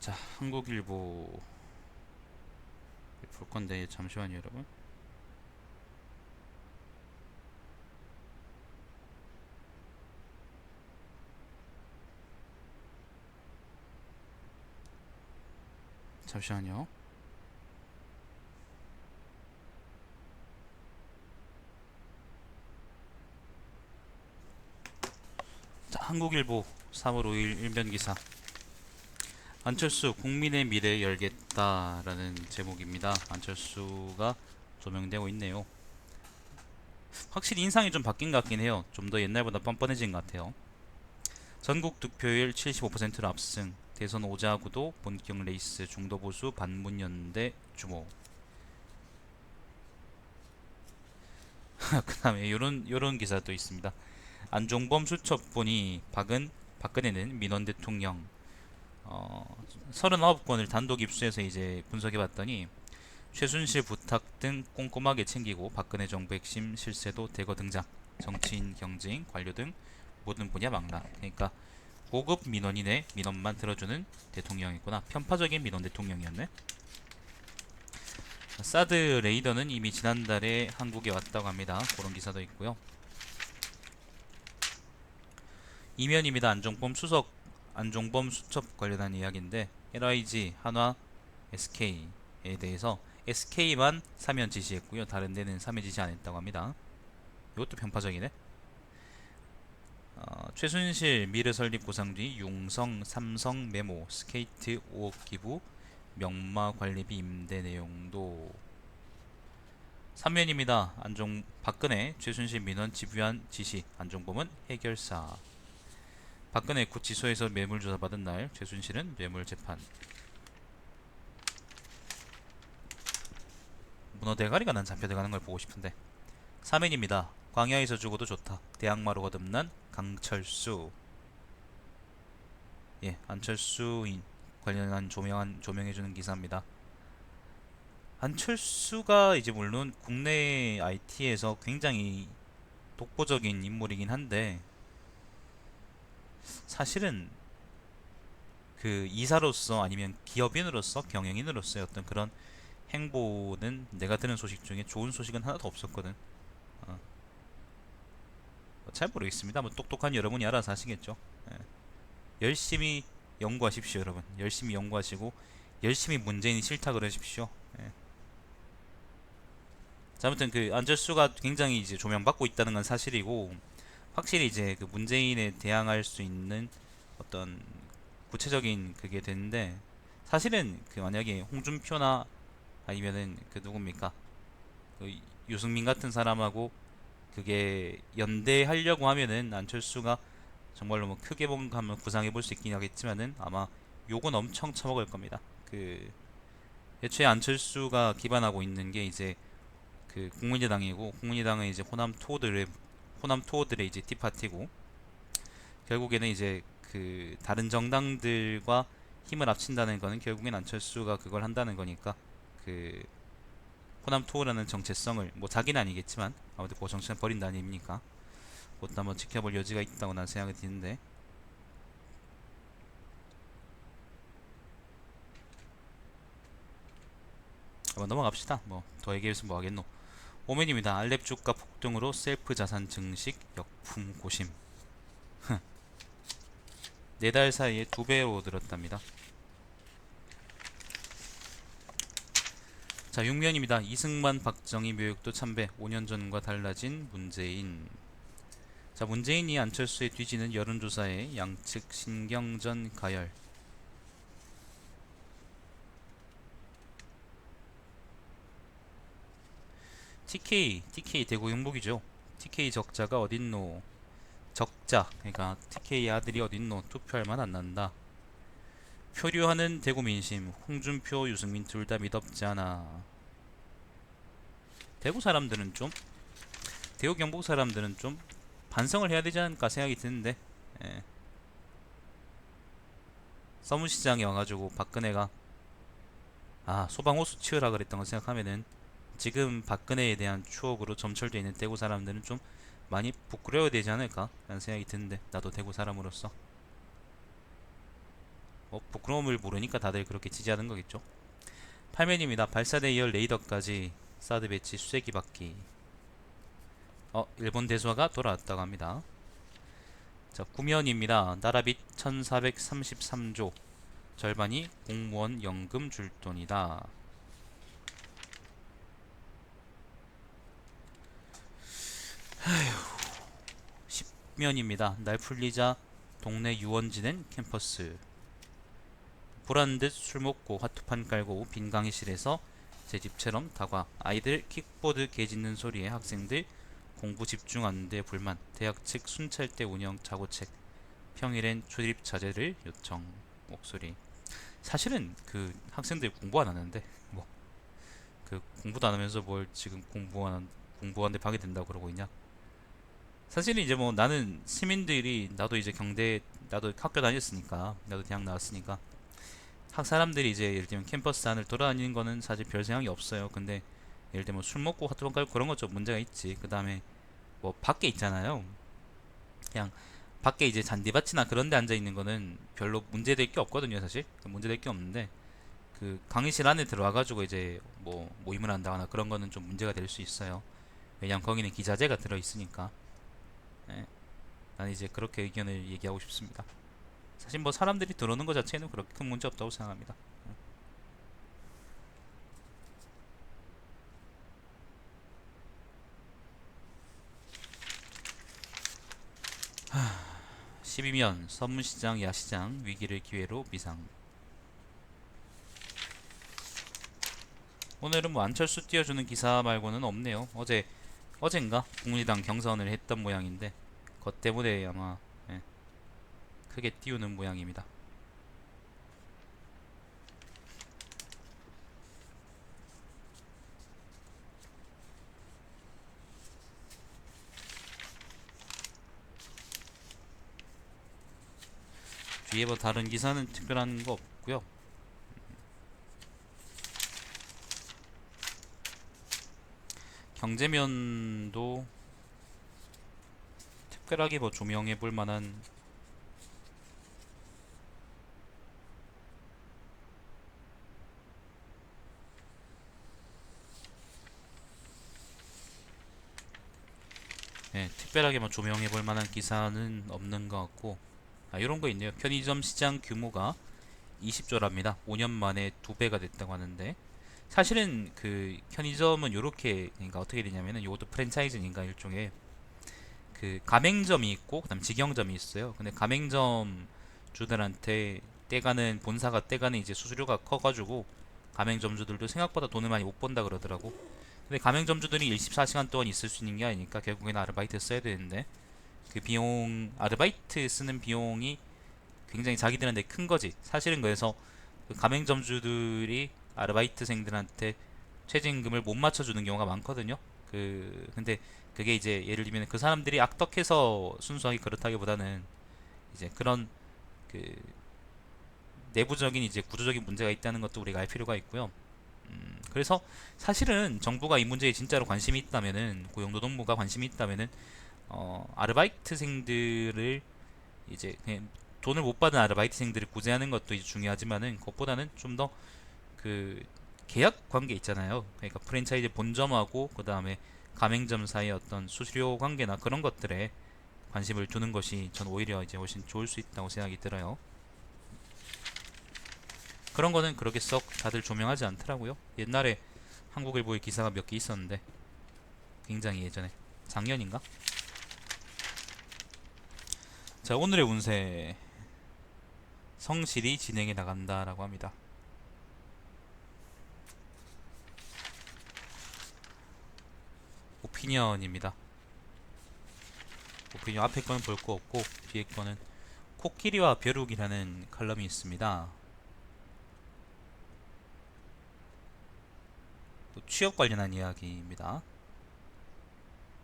자, 한국일보 볼 건데 잠시만요, 여러분. 잠시만요. 자, 한국일보 3월 5일 일면 기사. 안철수 국민의 미래 열겠다라는 제목입니다. 안철수가 조명되고 있네요. 확실히 인상이 좀 바뀐 것 같긴 해요. 좀 더 옛날보다 뻔뻔해진 것 같아요. 전국 득표율 75%로 압승. 대선 오자구도 본격 레이스 중도 보수 반문 연대 주목. 그다음에 요런 요런 기사도 있습니다. 안종범 수첩본이 박은 박근혜는 민원 대통령 어, 39건을 단독 입수해서 이제 분석해 봤더니 최순실 부탁 등 꼼꼼하게 챙기고 박근혜 정부 핵심 실세도 대거 등장 정치인 경제인 관료 등 모든 분야 망라. 그러니까 고급 민원인의 민원만 들어주는 대통령이구나. 편파적인 민원 대통령이었네. 사드 레이더는 이미 지난달에 한국에 왔다고 합니다. 그런 기사도 있고요. 이면입니다. 안종범 수석 안종범 수첩 관련한 이야기인데 LIG, 한화, SK에 대해서 SK만 사면 지시했고요. 다른 데는 사면 지시 안 했다고 합니다. 이것도 편파적이네. 어, 최순실 미르 설립 구상 뒤 융성, 삼성 메모, 스케이트 5억 기부, 명마 관리비 임대 내용도 삼면입니다. 안종 박근혜 최순실 민원 집유한 지시 안종범은 해결사 박근혜 구치소에서 뇌물조사 받은 날 최순실은 뇌물 재판. 문어 대가리가 난 잡혀들어가는 걸 보고 싶은데. 3인입니다. 광야에서 죽어도 좋다. 대학마로 거듭난 강철수. 예 안철수인 관련한 조명한 조명해주는 기사입니다. 안철수가 이제 물론 국내 IT에서 굉장히 독보적인 인물이긴 한데 사실은 그 이사로서 아니면 기업인으로서 경영인으로서의 어떤 그런 행보는 내가 들은 소식 중에 좋은 소식은 하나도 없었거든. 어. 잘 모르겠습니다. 뭐 똑똑한 여러분이 알아서 하시겠죠. 예. 열심히 연구하십시오, 여러분. 열심히 연구하시고 열심히 문재인이 싫다 그러십시오. 예. 자, 아무튼 그 안철수가 굉장히 이제 조명받고 있다는 건 사실이고 확실히 이제 그 문재인에 대항할 수 있는 어떤 구체적인 그게 되는데 사실은 그 만약에 홍준표나 아니면은 그 누굽니까 그 유승민 같은 사람하고 그게 연대하려고 하면은 안철수가 정말로 뭐 크게 뭔가 한번 구상해 볼 수 있긴 하겠지만은 아마 욕은 엄청 처먹을 겁니다. 그 애초에 안철수가 기반하고 있는 게 이제 그 국민의당이고 국민의당은 이제 호남 토들의 호남 투어들의 이제 티파티고 결국에는 이제 그 다른 정당들과 힘을 합친다는 거는 결국엔 안철수가 그걸 한다는 거니까 그 호남 투어라는 정체성을 뭐 자기는 아니겠지만 아무튼 그 정체는 버린다 아닙니까? 그것도 한번 지켜볼 여지가 있다고 난 생각이 드는데 한번 넘어갑시다. 뭐 더 얘기해서 뭐 하겠노. 오면입니다. 알렙 주가 폭등으로 셀프 자산 증식 역풍 고심. 네달 사이에 두 배로 늘었답니다. 자, 6면입니다. 이승만, 박정희 묘역도 참배. 5년 전과 달라진 문재인. 자, 문재인이 안철수에 뒤지는 여론조사에 양측 신경전 가열. TK, TK 대구 행복이죠. TK 적자가 어딨노? 적자, 그러니까 TK 아들이 어딨노? 투표할 만 안 난다. 표류하는 대구 민심, 홍준표, 유승민 둘 다 믿업지 않아. 대구 사람들은 좀, 대구 경북 사람들은 좀 반성을 해야 되지 않을까 생각이 드는데, 예. 서문시장에 와가지고 박근혜가 아 소방호수 치우라 그랬던 거 생각하면은 지금 박근혜에 대한 추억으로 점철되어 있는 대구 사람들은 좀 많이 부끄러워야 되지 않을까 라는 생각이 드는데 나도 대구 사람으로서 뭐 부끄러움을 모르니까 다들 그렇게 지지하는 거겠죠. 8면입니다. 발사대 이열 레이더까지 사드 배치 수세기 바퀴. 어, 일본 대수화가 돌아왔다고 합니다. 자, 9면입니다. 나라빚 1433조. 절반이 공무원 연금 줄 돈이다. 면입니다. 날 풀리자 동네 유원 지낸 캠퍼스. 보란 듯 술 먹고 화투판 깔고 빈 강의실에서 제 집처럼 다과 아이들 킥보드 개 짖는 소리에 학생들 공부 집중하는데 불만. 대학 측 순찰대 운영 자고책. 평일엔 출입 자제를 요청. 목소리. 사실은 그 학생들 공부 안 하는데 뭐. 그 공부도 안 하면서 뭘 지금 공부하는 공부하는데 방해된다고 그러고 있냐 사실은 이제 뭐 나는 시민들이 나도 이제 경대 나도 학교 다녔으니까 나도 대학 나왔으니까 학 사람들이 이제 예를 들면 캠퍼스 안을 돌아다니는 거는 사실 별 생각이 없어요. 근데 예를 들면 술 먹고 화투방 깔고 그런 것 좀 문제가 있지. 그 다음에 뭐 밖에 있잖아요. 그냥 밖에 이제 잔디밭이나 그런 데 앉아 있는 거는 별로 문제될 게 없거든요, 사실. 문제될 게 없는데 그 강의실 안에 들어와 가지고 이제 뭐 모임을 한다거나 그런 거는 좀 문제가 될 수 있어요. 왜냐면 거기는 기자재가 들어 있으니까. 예. 나는 이제 그렇게 의견을 얘기하고 싶습니다. 사실 뭐 사람들이 들어오는 것 자체는 그렇게 큰 문제 없다고 생각합니다. 하, 12면 선문시장 야시장 위기를 기회로 미상 오늘은 뭐 안철수 띄워주는 기사 말고는 없네요. 어제 어젠가 국민의당 경선을 했던 모양인데 그것 때문에 아마 예, 크게 띄우는 모양입니다. 뒤에 뭐 다른 기사는 특별한 거 없고요. 경제면도 특별하게 뭐 조명해 볼 만한 네, 특별하게 뭐 조명해 볼 만한 기사는 없는 것 같고 아, 이런 거 있네요. 편의점 시장 규모가 20조랍니다. 5년 만에 두 배가 됐다고 하는데 사실은 그 편의점은 요렇게 그러니까 어떻게 되냐면은 요것도 프랜차이즈니까 일종의 그 가맹점이 있고 그다음 직영점이 있어요. 근데 가맹점 주들한테 떼가는 본사가 떼가는 이제 수수료가 커가지고 가맹점주들도 생각보다 돈을 많이 못 번다 그러더라고. 근데 가맹점주들이 24시간 동안 있을 수 있는 게 아니니까 결국엔 아르바이트 써야 되는데 그 비용 아르바이트 쓰는 비용이 굉장히 자기들한테 큰 거지. 사실은 그래서 그 가맹점주들이 아르바이트생들한테 최저임금을 못 맞춰주는 경우가 많거든요. 그 근데 그게 이제 예를 들면 그 사람들이 악덕해서 순수하게 그렇다기보다는 이제 그런 그 내부적인 이제 구조적인 문제가 있다는 것도 우리가 알 필요가 있고요. 음, 그래서 사실은 정부가 이 문제에 진짜로 관심이 있다면은 고용노동부가 관심이 있다면은 어, 아르바이트생들을 이제 돈을 못 받은 아르바이트생들을 구제하는 것도 중요하지만은 그것보다는 좀더 그 계약 관계 있잖아요. 그러니까 프랜차이즈 본점하고 그 다음에 가맹점 사이의 어떤 수수료 관계나 그런 것들에 관심을 두는 것이 전 오히려 이제 훨씬 좋을 수 있다고 생각이 들어요. 그런 거는 그렇게 썩 다들 조명하지 않더라고요. 옛날에 한국일보에 기사가 몇 개 있었는데 굉장히 예전에 작년인가? 자 오늘의 운세 성실히 진행해 나간다라고 합니다. 오피니언입니다. 오피니언 앞에 거는 볼 거 없고 뒤에 거는 코끼리와 벼룩이라는 칼럼이 있습니다. 또 취업 관련한 이야기입니다.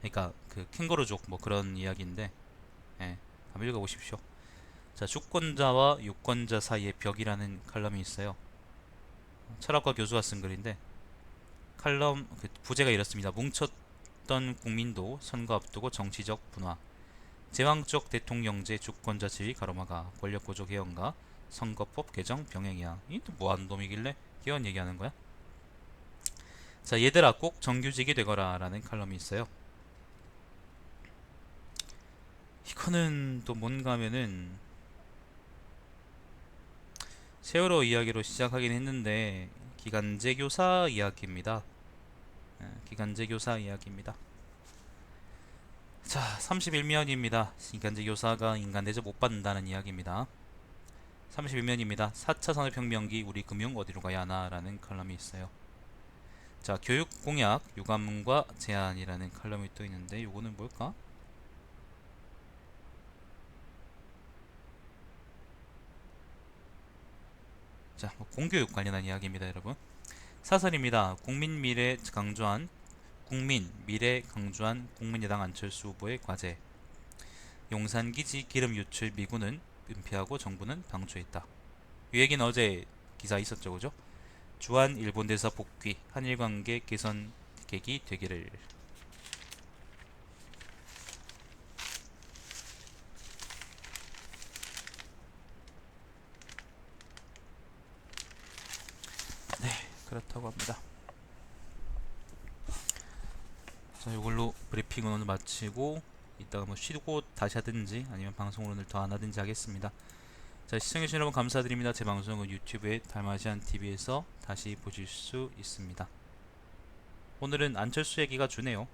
그러니까 그 캥거루족 뭐 그런 이야기인데 예, 한번 읽어보십시오. 자, 주권자와 유권자 사이의 벽이라는 칼럼이 있어요. 철학과 교수가 쓴 글인데 칼럼 그 부제가 이렇습니다. 뭉쳤 던 국민도 선거 앞두고 정치적 분화, 제왕적 대통령제 주권자 지위 가로막아 권력구조 개혁과 선거법 개정 병행이야. 이또 뭐하는 놈이길래 기원 얘기하는 거야? 자, 얘들아 꼭 정규직이 되거라 라는 칼럼이 있어요. 이거는 또 뭔가 하면은 세월호 이야기로 시작하긴 했는데 기간제 교사 이야기입니다. 예, 기간제 교사 이야기입니다. 자, 31면입니다. 기간제 교사가 인간 대접 못 받는다는 이야기입니다. 31면입니다. 4차 산업혁명기 우리 금융 어디로 가야 하나 라는 칼럼이 있어요. 자, 교육 공약 유감과 제안이라는 칼럼이 또 있는데 요거는 뭘까? 자, 뭐 공교육 관련한 이야기입니다, 여러분. 사설입니다. 국민 미래 강조한 국민 미래 강조한 국민의당 안철수 후보의 과제. 용산 기지 기름 유출 미군은 은폐하고 정부는 방조했다. 이 얘기는 어제 기사 있었죠, 그죠? 주한 일본 대사 복귀, 한일 관계 개선 계기 되기를. 네, 그렇다고 합니다. 자, 이걸로 브리핑은 오늘 마치고 이따가 뭐 쉬고 다시 하든지 아니면 방송을 오늘 더 안 하든지 하겠습니다. 자, 시청해주신 여러분 감사드립니다. 제 방송은 유튜브에 달마시안 TV에서 다시 보실 수 있습니다. 오늘은 안철수 얘기가 주네요.